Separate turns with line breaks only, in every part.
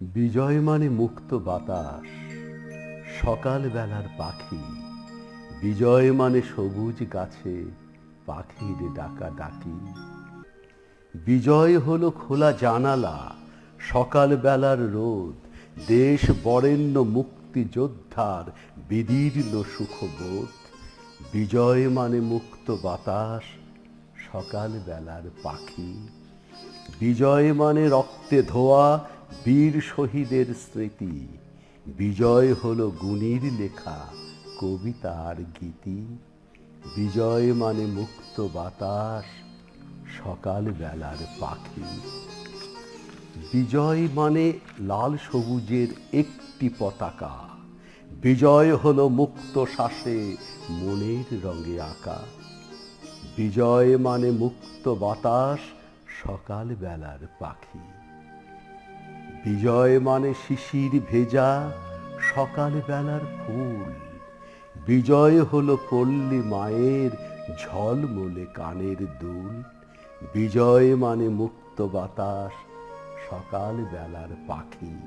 বিজয় মানে মুক্ত বাতাস সকাল বেলার পাখি বিজয় মানে সবুজ গাছে পাখির ডাকা ডাকি বিজয় হলো খোলা জানালা সকাল বেলার রোদ, দেশ বরেণ্য মুক্তিযোদ্ধার বিদীর্ণ সুখবোধ। বিজয় মানে মুক্ত বাতাস সকাল বেলার পাখি বিজয় মানে রক্তে ধোয়া বীর শহীদের স্মৃতি। বিজয় হলো গুণীর লেখা, কবিতার গীতি। বিজয় মানে মুক্ত বাতাস, সকাল বেলার পাখি। বিজয় মানে লাল সবুজের একটি পতাকা। বিজয় হলো মুক্ত শ্বাসে মনের রঙে আঁকা। বিজয় মানে মুক্ত বাতাস, সকাল বেলার পাখি। বিজয় মানে শিশির ভেজা সকাল বেলার ফুল। বিজয় হলো পল্লী মায়ের ঝলমলে কানের দুল। বিজয় মানে মুক্ত বাতাস সকাল বেলার পাখি।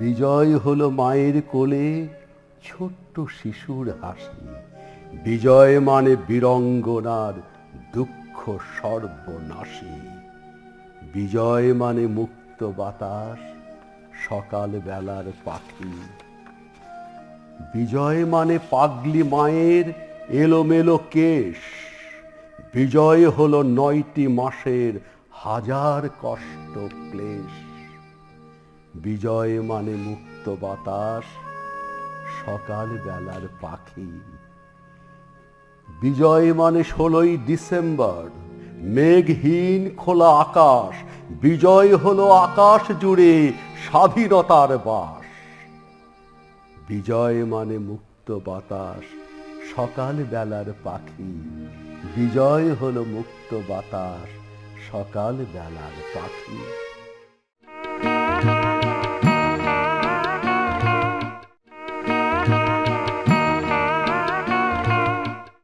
বিজয় হলো মায়ের কোলে ছোট্ট শিশুর হাসি। বিজয় মানে বীরঙ্গনার দুঃখ সর্বনাশী। বিজয় মানে মুক্ত বাতাস সকাল বেলার পাখি। বিজয় মানে পাগলি মায়ের এলোমেলো কেশ। বিজয় হলো নয়টি মাসের হাজার কষ্ট ক্লেশ। বিজয় মানে মুক্ত বাতাস সকাল বেলার পাখি। বিজয় মানে ষোলোই ডিসেম্বর, মেঘহীন খোলা আকাশ বিজয় হলো আকাশ জুড়ে স্বাধীনতার বাস। বিজয় মানে মুক্ত বাতাস, সকাল বেলার পাখি। বিজয় হলো মুক্ত বাতাস, সকাল বেলার পাখি।